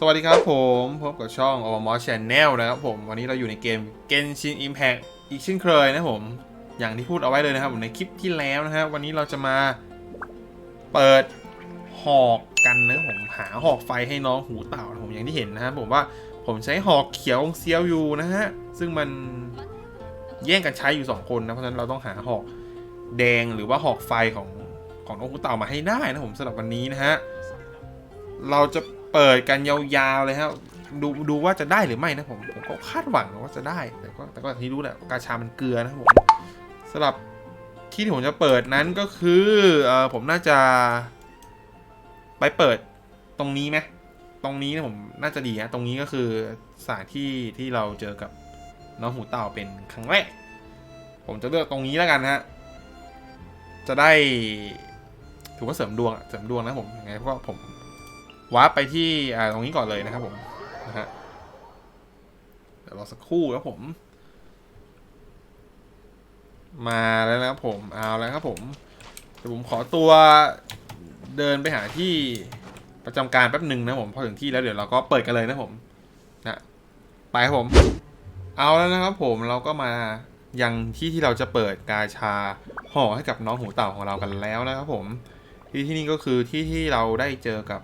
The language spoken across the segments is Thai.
สวัสดีครับผมพบกับช่อง o m o Channel นะครับผม วันนี้เราอยู่ในเกม Genshin Impact อีกเช่นเคยนะผม อย่างที่พูดเอาไว้เลยนะครับผมในคลิปที่แล้วนะครับ วันนี้เราจะมาเปิดหอกกันนะผมหาหอกไฟให้น้องหูเต่านะผมอย่างที่เห็นนะครับผมว่าผมใช้หอกเขียวองเซียวอยู่นะฮะ ซึ่งมันแย่งกันใช้อยู่สองคนนะ เพราะฉะนั้นเราต้องหาหอกแดงหรือว่าหอกไฟของของน้องหูเต่ามาให้ได้นะผมสำหรับวันนี้นะฮะเราจะ เปิดกันยาวๆเลยครับดูดูว่าจะได้หรือไม่นะผมผมก็คาดหวังว่าจะได้ แต่ก็แต่ก็ที่รู้แหละกาชามันเกลือนะผมสำหรับที่ที่ผมจะเปิดนั้นก็คือเออผมน่าจะ ไปเปิดตรงนี้ไหมตรงนี้นะผมน่าจะดีฮะตรงนี้ก็คือสถานที่ที่เราเจอกับน้องหูเต่าเป็นครั้งแรกผมจะเลือกตรงนี้แล้วกันฮะจะได้ถือว่าเสริมดวงเสริมดวงนะผมยังไงเพราะว่าผม วาร์ปไปที่อ่าตรงนี้ก่อนเลยนะครับผมนะฮะเดี๋ยวรอสักครู่ครับผม มาแล้วนะครับผมเอาแล้วครับผมเดี๋ยวผมขอตัวเดินไปหาที่ประจำการแป๊บหนึ่งนะผมพอถึงที่แล้วเดี๋ยวเราก็เปิดกันเลยนะผมนะไปครับผม เอาแล้วนะครับผมเราก็มายังที่ที่เราจะเปิดกาชาห่อให้กับน้องหูเต่าของเรากันแล้วนะครับผมที่ที่นี่ก็คือที่ที่เราได้เจอกับ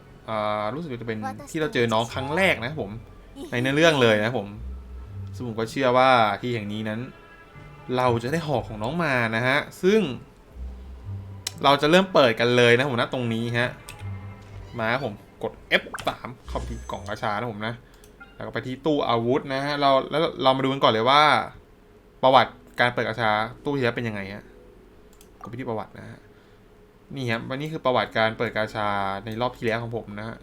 รู้สึกจะเป็นที่เราเจอน้องครั้งแรกนะครับผม ในเนื้อเรื่องเลยนะครับผมซึ่งผมก็เชื่อว่าที่แห่งนี้นั้น เราจะได้หอกของน้องมานะฮะ ซึ่ง เราจะเริ่มเปิดกันเลยนะผมนะตรงนี้ฮะ มาครับผมกด F3 เข้าไปที่กล่องกระชานะผมนะ แล้วก็ไปที่ตู้อาวุธนะฮะ เราแล้วเรามาดูกันก่อนเลยว่า ประวัติการเปิดกระชาตู้ที่แล้วเป็นยังไงฮะ กดไปที่ประวัตินะฮะ นี่ครับวันนี้คือประวัติการเปิดกาชาในรอบที่แล้วของผมนะฮะ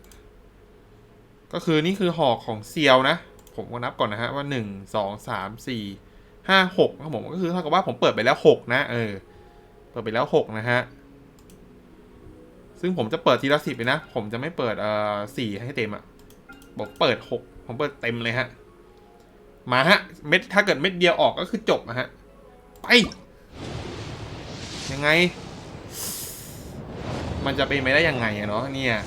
ก็คือนี่คือหอกของเซียวนะ ผมก็นับก่อนนะฮะว่าหนึ่งสองสามสี่ห้าหกครับผมก็คือเท่ากับว่าผมเปิดไปแล้วหกนะเออ เปิดไปแล้วหกนะฮะ ซึ่งผมจะเปิดทีละสิบเลยนะ ผมจะไม่เปิดเอ่อสี่ให้เต็มอะ่ะบอกเปิดหกผมเปิดเต็มเลยฮะ มาฮะ เม็ดถ้าเกิดเม็ดเดียวออกก็คือจบนะฮะ ไป ยังไง มันจะเป็นไปได้ยังไงอะเนาะเนี่ย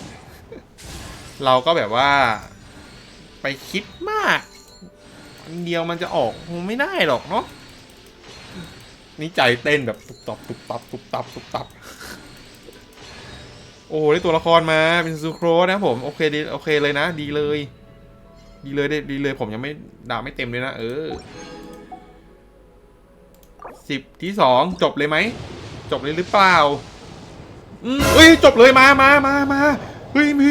เราก็แบบว่า ไปคิดมากอันเดียวมันจะออกคงไม่ได้หรอกเนาะนี่ใจเต้นแบบตุบตับตุบตับตุบตับตุบตับ โอ้ได้ตัวละครมาเป็นซูโครนะผม โอเคดีโอเคเลยนะ ดีเลย ดีเลยได้ดีเลยผมยังไม่ดาวไม่เต็มเลยนะ เออสิบที่สองจบเลยไหม จบเลยหรือเปล่า เฮ้ยจบเลยมามามามาเฮ้ยมี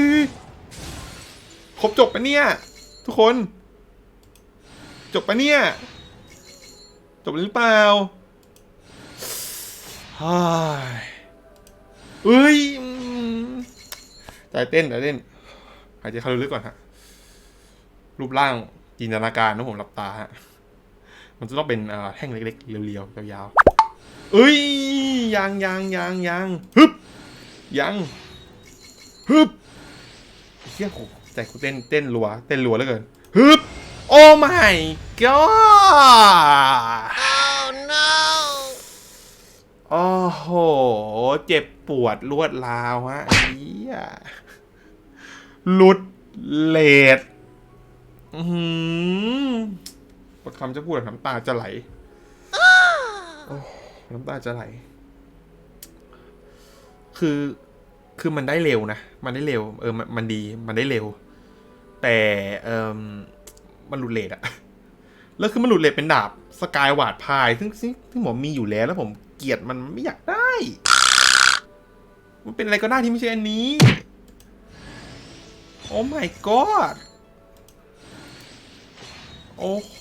ครบจบปะเนี่ย ทุกคน จบปะเนี่ย จบหรือเปล่าฮ่าเฮ้ยใจเต้นใจเต้นหายใจเข้าลึกก่อนฮะรูปร่างจินตนาการนะผมหลับตาฮะมันจะต้องเป็นเอ่อแท่งเล็กๆเรียวๆยาวๆเอ้ยยังยังยังยังฮึบ ยังฮึบเฮียโหใจกูเต้นเต้นรัว เต้นรัวเหลือเกินฮึบโอ้ my god Oh no! โอ้โห เจ็บปวดรวดราวฮะเฮียหลุดเลดอือหือหมดคำจะพูดอะน้ำตาจะไหลโอ้น้ำตาจะไหล คือ คือมันได้เร็วนะ มันได้เร็ว เออ มันมันดี มันได้เร็ว แต่เออมันหลุดเลทอะแล้วคือมันหลุดเลทเป็นดาบสกายวาดพาย ซึ่งซึ่งผมมีอยู่แล้วแล้วผมเกลียดมันไม่อยากได้ มันเป็นอะไรก็ได้ที่ไม่ใช่อันนี้ โอ้ my god โอ้โห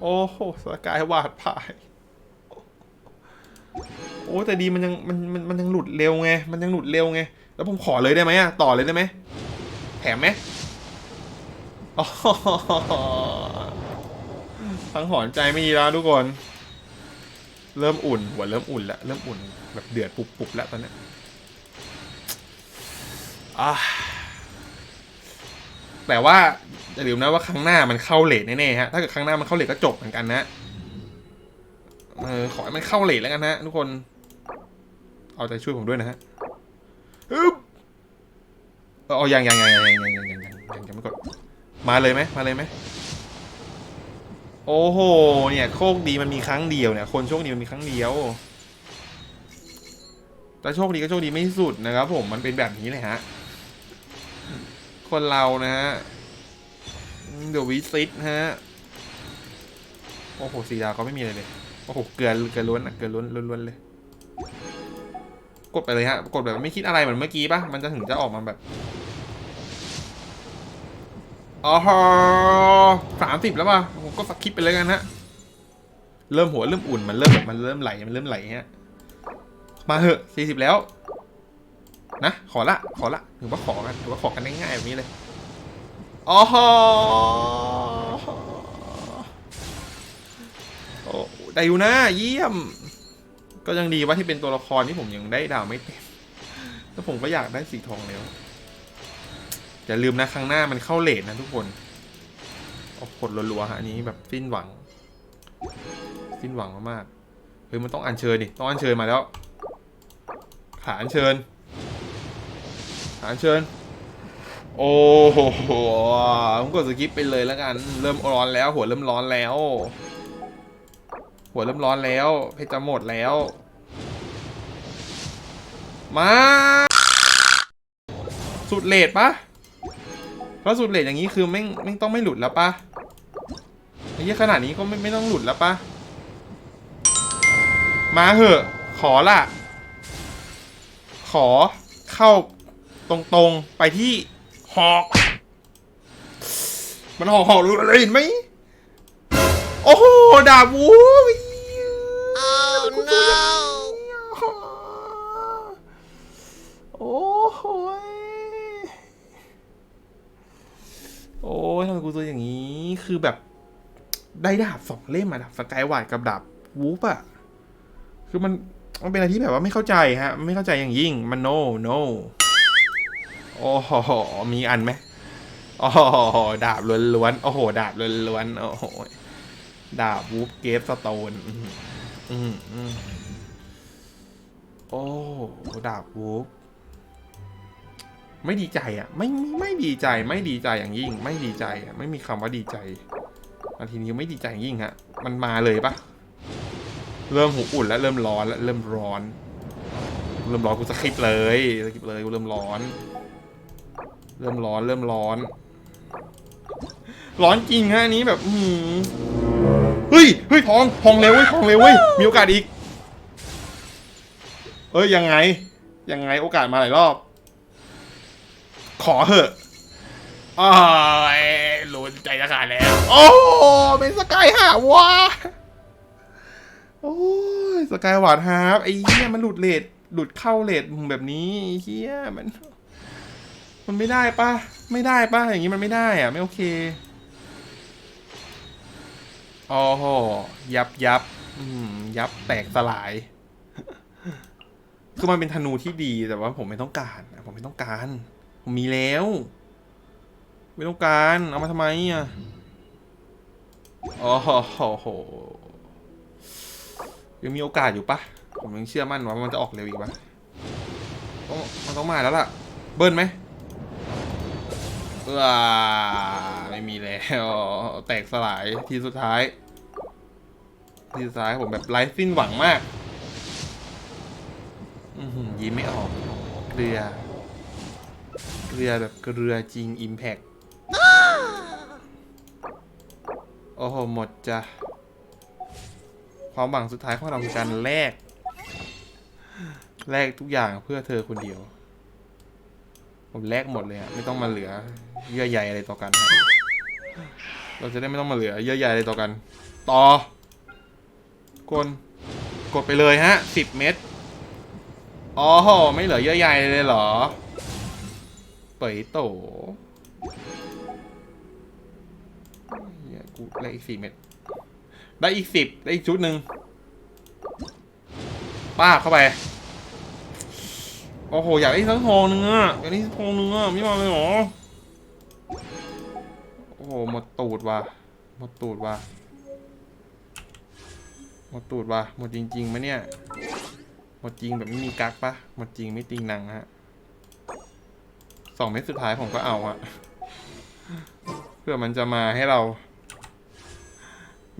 โอ้โห สกายวาดพาย โอ้แต่ดีมันยังมันมันมันยังหลุดเร็วไง มันยังหลุดเร็วไง แล้วผมขอเลยได้ไหมอะต่อเลยได้ไหมแถมไหมอ๋อทั้งหอนใจไม่ดีแล้วทุกคน เริ่มอุ่นหัวเริ่มอุ่นแล้วเริ่มอุ่นแบบเดือดปุบปุบแล้วตอนนี้แต่ว่าอย่าลืมนะว่าครั้งหน้ามันเข้าเลทแน่ๆฮะ ถ้าเกิดครั้งหน้ามันเข้าเลทก็จบเหมือนกันนะ เออขอให้มันเข้าเลทแล้วกันนะทุกคน เอาใจช่วยผมด้วยนะฮะฮึบเอออายังยังยังยังยังยังยังยังยังไม่กด มาเลยไหมมาเลยไหมโอ้โห เนี่ยโชคดีมันมีครั้งเดียวเนี่ย คนโชคดีมันมีครั้งเดียวแต่โชคดีก็โชคดีไม่สุดนะครับ ผมมันเป็นแบบนี้เลยฮะ คนเรานะฮะเดี๋ยววิซิตฮะ โอ้โหสีดาวก็ไม่มีอะไรเลย โอ้โห เกลือเกลือล้วนอะเกลือล้วนล้วนเลย กดไปเลยฮะ กดแบบไม่คิดอะไรเหมือนเมื่อกี้ปะมันจะถึงจะออกมาแบบอ๋อสามสิบแล้วป่ะผมก็สคิปไปเลยกันฮะ เริ่มหัวเริ่มอุ่น มันเริ่มแบบมันเริ่มไหล มันเริ่มไหลฮะ มาเหอะสี่สิบแล้ว นะ ขอละ ขอละ ถือว่าขอกัน ถือว่าขอกันง่ายๆแบบนี้เลยอ๋อ อ้ได้อยู่นะเยี่ยม ก็ยังดีว่าที่เป็นตัวละครที่ผมยังได้ดาวไม่เต็มแล้วผมก็อยากได้สีทองแล้วอย่าลืมนะครั้งหน้ามันเข้าเลทนะทุกคนโอ้กดรัวๆฮะอันนี้แบบสิ้นหวัง สิ้นหวังมากๆเฮ้ยมันต้องอัญเชิญดิต้องอัญเชิญมาแล้ว ขาอัญเชิญขาอัญเชิญ โอ้โหผมกดสกิปไปเลยแล้วกัน เริ่มร้อนแล้วหัวเริ่มร้อนแล้ว หัวเริ่มร้อนแล้ว เพชรจะหมดแล้ว มา สุดเลทปะเพราะสุดเลทอย่างนี้คือไม่ไม่ต้องไม่หลุดแล้วปะไอ้เหี้ยขนาดนี้ก็ไม่ไม่ต้องหลุดแล้วปะมาเหอะ ขอละ ขอเข้าตรงๆไปที่หอก มันหอกหอกรู้อะไรเห็นไหม โอ้โหดาบวูบ Oh no! โอ้โหโอ้ยทำไมกูตัวอย่างนี้ คือแบบ ได้ดาบสองเล่มอะดาบสกายวาดกับดาบวูปอะคือมัน มันเป็นอะไรที่แบบว่าไม่เข้าใจฮะ ไม่เข้าใจอย่างยิ่ง มัน no no โอ้โห มีอันไหมโอ้โห ดาบล้วนๆ โอ้โห ดาบล้วนๆ โอ้โห ดาบวูฟเกฟสโตนอืมอืมอืมโอ้ดาบวูฟไม่ดีใจอะ ไม่ไม่ดีใจ ไม่ดีใจอย่างยิ่ง ไม่ดีใจอะไม่มีคำว่าดีใจนาทีนี้ไม่ดีใจอย่างยิ่งฮะ มันมาเลยปะเริ่มหูอุ่นแล้วเริ่มร้อนแล้วเริ่มร้อน เริ่มร้อนกูสคริปเลยสคริปเลยกูเริ่มร้อน เริ่มร้อนเริ่มร้อน ร้อนจริงฮะอันนี้แบบ อือ เฮ้ยเฮ้ยทองทองเร็วเว้ยทองเร็วเว้ยมีโอกาสอีกเอ้ยยังไง ยังไงโอกาสมาหลายรอบ ขอเหอะอ้ยลุ้นใจจะขาดแล้ว โอ้เป็นสกายหาวะโอ้ยสกายหวาดฮาร์ปไอ้เหี้ยมันหลุดเลทหลุดเข้าเลทแบบนี้ไอ้เหี้ยมัน มันไม่ได้ปะไม่ได้ปะอย่างนี้มันไม่ได้อะไม่โอเค โอ้โห ยับยับอืมยับแตกสลาย คือมันเป็นธนูที่ดีแต่ว่าผมไม่ต้องการผมไม่ต้องการ ผมมีแล้ว ไม่ต้องการ เอามาทำไมอะโอ้โหยังมีโอกาสอยู่ปะผมยังเชื่อมั่นว่ามันจะออกเร็วอีกปะต้องมันต้องมาแล้วล่ะ เบิ้ลไหม เออไม่มีแล้วแตกสลายทีสุดท้าย ทีสุดท้ายผมแบบไร้สิ้นหวังมากยิ้มไม่ออกเกลือเกลือแบบเกลือจริงอิมแพกโอ้โห หมดจ้ะความหวังสุดท้ายของเราคือการแลกแลกทุกอย่างเพื่อเธอคนเดียว ผมแลกหมดเลยอะไม่ต้องมาเหลือเยื่อใยอะไรต่อกัน เราจะได้ไม่ต้องมาเหลือเยื่อใยอะไรต่อกัน ต่อกดกดไปเลยฮะสิบเม็ดอ๋อไม่เหลือเยื่อใยเลยเหรอ เป๋ยโตกูได้อีกสี่เม็ดได้อีกสิบได้อีกชุดหนึ่งป้าเข้าไป โอ้โห อยากได้สักทองหนึ่งอะ อยากได้สักทองหนึ่งอะ ไม่มาเลยหรอ โอ้โห หมดตูดว่ะ หมดตูดว่ะ หมดตูดว่ะ หมดจริงๆมะเนี่ย หมดจริงแบบไม่มีกักปะ หมดจริงไม่ติงหนังฮะสองเม็ดสุดท้ายผมก็เอาอะเพื่อมันจะมาให้เรา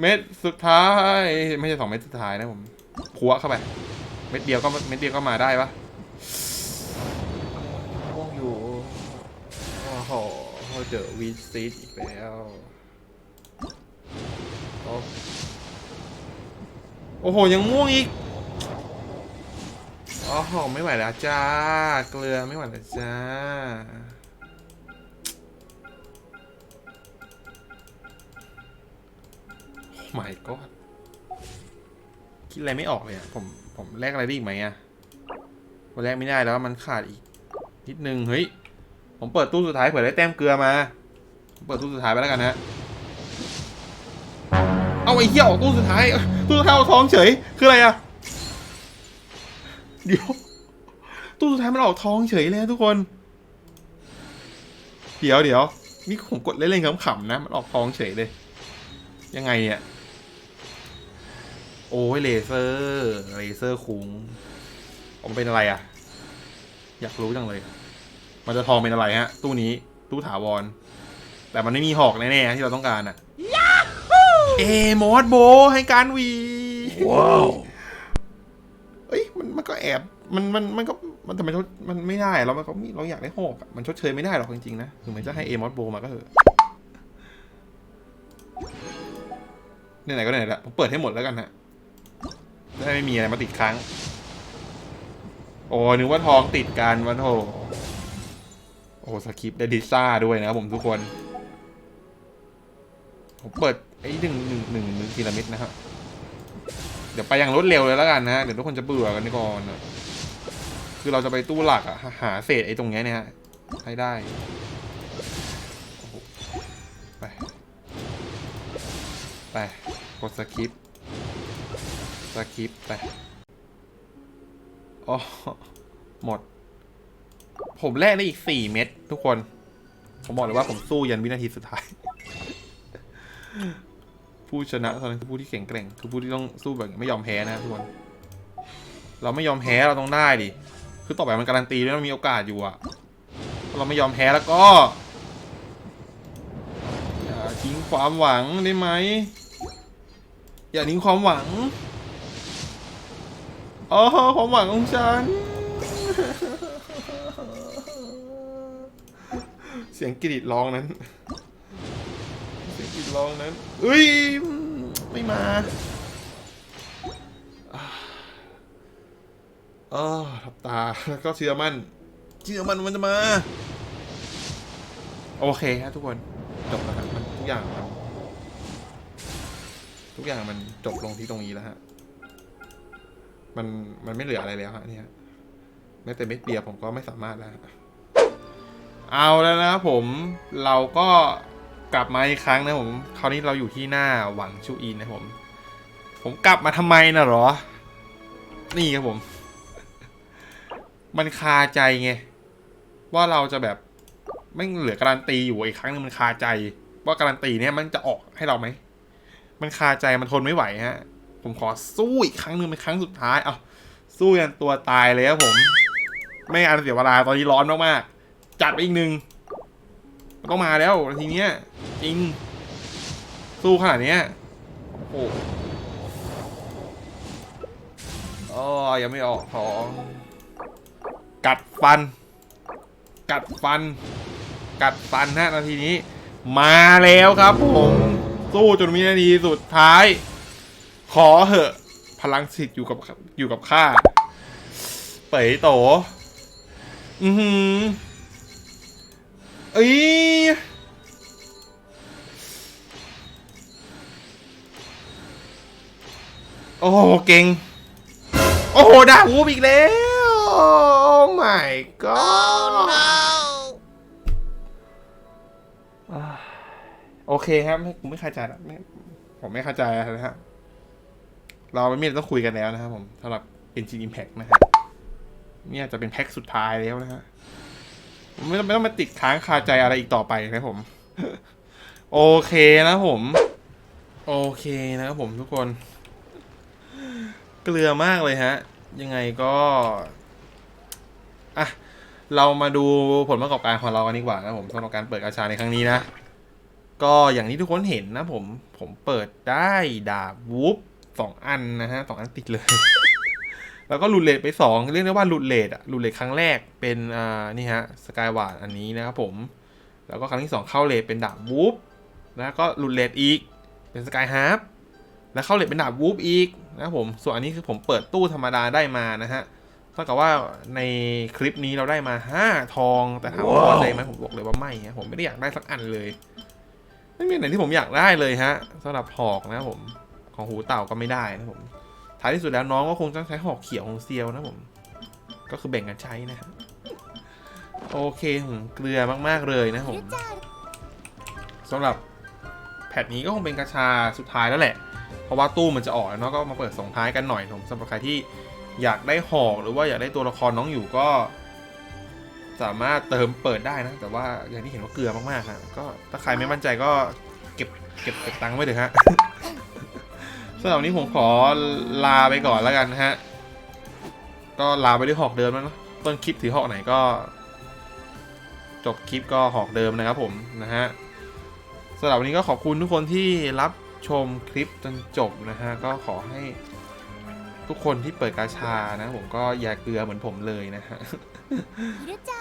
เม็ดสุดท้าย ไม่ใช่สองเม็ดสุดท้ายนะผมพัวเข้าไป เม็ดเดียวก็เม็ดเดียวก็มาได้ปะ เจอวีซีดอีกแล้วโอ้โห ยังม่วงอีกโอ้โหไม่ไหวแล้วจ้า เกลือไม่ไหวแล้วจ้าโอ้ my god คิดอะไรไม่ออกเลยอะผมผมแลกอะไรได้อีกไหมอะผมแลกไม่ได้แล้วมันขาดอีก นิดนึง เฮ้ย ผมเปิดตู้สุดท้ายเผื่อได้แต้มเกลือมา เปิดตู้สุดท้ายไปแล้วกันนะ เอาไอ้เหี้ยออกตู้สุดท้าย ตู้สุดท้ายเอาทองเฉย คืออะไรอะเดี๋ยว ตู้สุดท้ายมันออกท้องเฉยเลยทุกคน เดี๋ยวเดี๋ยวนี่ผมกดเล่นๆขำๆนะ มันออกท้องเฉยเลย ยังไงเนี่ย โอ้ยเลเซอร์ เลเซอร์คุ้งผมเป็นอะไรอะอยากรู้จังเลย มันจะทองเป็นอะไรฮะ ตู้นี้ตู้ถาวร แต่มันไม่มีหอกแน่ๆที่เราต้องการอะเอมอสโบให้การวีว้าวเอ้ยมันมันก็แอบมันมันมันก็มันทำไมชดมันไม่ได้เรามันก็มีเราอยากได้หอกอะมันชดเชยไม่ได้หรอกจริงๆนะถึงแม้จะให้เอมอสโบมาก็เถอะไหนๆก็ไหนๆละผมเปิดให้หมดแล้วกันฮะจะได้ไม่มีอะไรมาติดค้าง โอ้นึกว่าทองติดกันวันโถโอ้สคริปต์ได้ดิซ่าด้วยนะครับผมทุกคน ผมเปิดไอ้หนึ่งหนึ่งหนึ่งหนึ่งทีละม็ดนะครับเดี๋ยวไปอย่างรวดเร็วเลยแล้วกันนะเดี๋ยวทุกคนจะเบื่อกันก่อนนะคือเราจะไปตู้หลักอะหาเศษไอ้ตรงเนี้ยเนี่ยฮะให้ได้ไปไปกดสคริปต์สคริปต์ไปอ๋อหมด ผมแลกได้อีกสี่เม็ดทุกคน ผมบอกเลยว่าผมสู้ยันวินาทีสุดท้าย ผู้ชนะเท่านั้นคือผู้ที่แข็งแกร่ง คือผู้ที่ต้องสู้แบบไม่ยอมแพ้นะทุกคน เราไม่ยอมแพ้เราต้องได้ดิ คือต่อไปมันการันตีด้วยมันมีโอกาสอยู่อะเราไม่ยอมแพ้แล้วก็อย่าทิ้งความหวังได้ไหม อย่าทิ้งความหวัง อ๋อ ความหวังของฉัน เสียงกรีดร้องนั้น เสียงกรีดร้องนั้นเอ้ย ไม่มาอ่าเออทับตา แล้วก็เชื่อมันเชื่อมั่นมันจะมา โอเคครับทุกคน จบแล้วครับมันทุกอย่างมันทุกอย่างมันจบลงที่ตรงนี้แล้วฮะ มัน มันไม่เหลืออะไรแล้วฮะเนี่ยแม้แต่เม็ดเดียวผมก็ไม่สามารถแล้วเอาแล้วนะครับผมเราก็กลับมาอีกครั้งนะผมคราวนี้เราอยู่ที่หน้าหวังชูอินนะผม ผมกลับมาทำไมนะหรอ นี่ครับผม มันคาใจไงว่าเราจะแบบไม่เหลือการันตีอยู่อีกครั้งหนึงมันคาใจ ว่าการันตีเนี่ยมันจะออกให้เราไหมมันคาใจมันทนไม่ไหวฮะ ผมขอสู้อีกครั้งหนึ่งเป็นครั้งสุดท้าย เอาสู้ยันตัวตายเลยครับผม ไม่อันเสียเวลาตอนนี้ร้อนมากๆจัดไปอีกหนึ่งมันต้องมาแล้วทีเนี้ยจริง สู้ขนาดเนี้ยโอ้โอ๋อยังไม่ออกท้องกัดฟัน กัดฟัน กัดฟันฮะนาทีนี้ มาแล้วครับผมสู้จนวินาทีสุดท้าย ขอเหอะ พลังสิทธิ์อยู่กับอยู่กับข้าเป๋โต อือหือเอ้ยโอ้โห เก่ง โอ้โหดาวูบอีกแล้วโอ้ my god Oh no! อ่าโอเคครับไม่ผมไม่เข้าใจแล้วไม่ผมไม่เข้าใจนะฮะเราไม่มีอะไรต้องคุยกันแล้วนะครับผมสำหรับ Engine Impact นะฮะ เนี่ยจะเป็นแพ็คสุดท้ายแล้วนะฮะไม่ต้องไม่ต้องมาติดค้างคาใจอะไรอีกต่อไปนะผม โอเคนะผม โอเคนะครับผมทุกคน เกลือมากเลยฮะ ยังไงก็อะเรามาดูผลประกอบการของเรากันดีกว่านะผมสำหรับการเปิดกาชาในครั้งนี้นะ ก็อย่างที่ทุกคนเห็นนะผม ผมเปิดได้ดาบวูฟสองอันนะฮะสองอันติดเลย แล้วก็หลุดเลทไปสองเรียกได้ว่าหลุดเลทอะหลุดเลทครั้งแรกเป็นอ่านี่ฮะสกายวาดอันนี้นะครับผม แล้วก็ครั้งที่สองเข้าเลทเป็นดาบวูฟแล้วก็หลุดเลทอีกเป็นสกายฮาร์ปแล้วเข้าเลทเป็นดาบวูฟอีกนะครับผมส่วนอันนี้คือผมเปิดตู้ธรรมดาได้มานะฮะเท่ากับว่าในคลิปนี้เราได้มาห้าทองแต่ถามว่าพอใจไหมผมบอกเลยว่าไม่ฮะผมไม่ได้อยากได้สักอันเลย ไม่มีไหนที่ผมอยากได้เลยฮะสำหรับหอกนะครับผมของหูเต่าก็ไม่ได้นะผม ท้ายที่สุดแล้วน้องก็คงต้องใช้หอกเขียวของเซียวนะผม ก็คือแบ่งกันใช้นะฮะโอเคผมเกลือมากๆเลยนะผมสำหรับแพทนี้ก็คงเป็นกระชาสุดท้ายแล้วแหละ เพราะว่าตู้มันจะออกแล้วเนาะก็มาเปิดส่งท้ายกันหน่อยผมสำหรับใครที่อยากได้หอกหรือว่าอยากได้ตัวละครน้องอยู่ก็ สามารถเติมเปิดได้นะ แต่ว่าอย่างที่เห็นว่าเกลือมากๆฮะก็ถ้าใครไม่มั่นใจก็เก็บเก็บเก็บตังค์ไว้เถอะฮะ สำหรับวันนี้ผมขอลาไปก่อนแล้วกันนะฮะ ก็ลาไปด้วยหอกเดิมแล้วเนะต้นคลิปถือหอกไหนก็ จบคลิปก็หอกเดิมนะครับผมนะฮะสำหรับวันนี้ก็ขอบคุณทุกคนที่รับชมคลิปจนจบนะฮะ ก็ขอให้ทุกคนที่เปิดกาชานะผมก็อย่าเกลือเหมือนผมเลยนะฮะ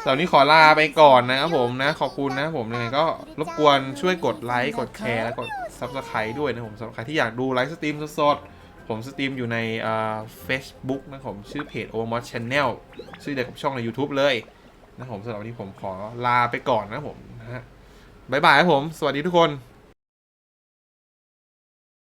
สำหรับวันนี้ขอลาไปก่อนนะครับผมนะ ขอบคุณนะผมยังไงก็รบกวนช่วยกดไลค์กดแชร์และกด ซับสไครต์ด้วยนะผมสำหรับใครที่อยากดูไลฟ์สตรีมสดๆ ผมสตรีมอยู่ในเฟซบุ๊กนะผมชื่อเพจ Overmod Channel ชื่อเดียวกับช่องใน YouTube เลยนะผมสำหรับวันนี้ผมขอลาไปก่อนนะผมนะฮะบ๊ายบายครับผม สวัสดีทุกคน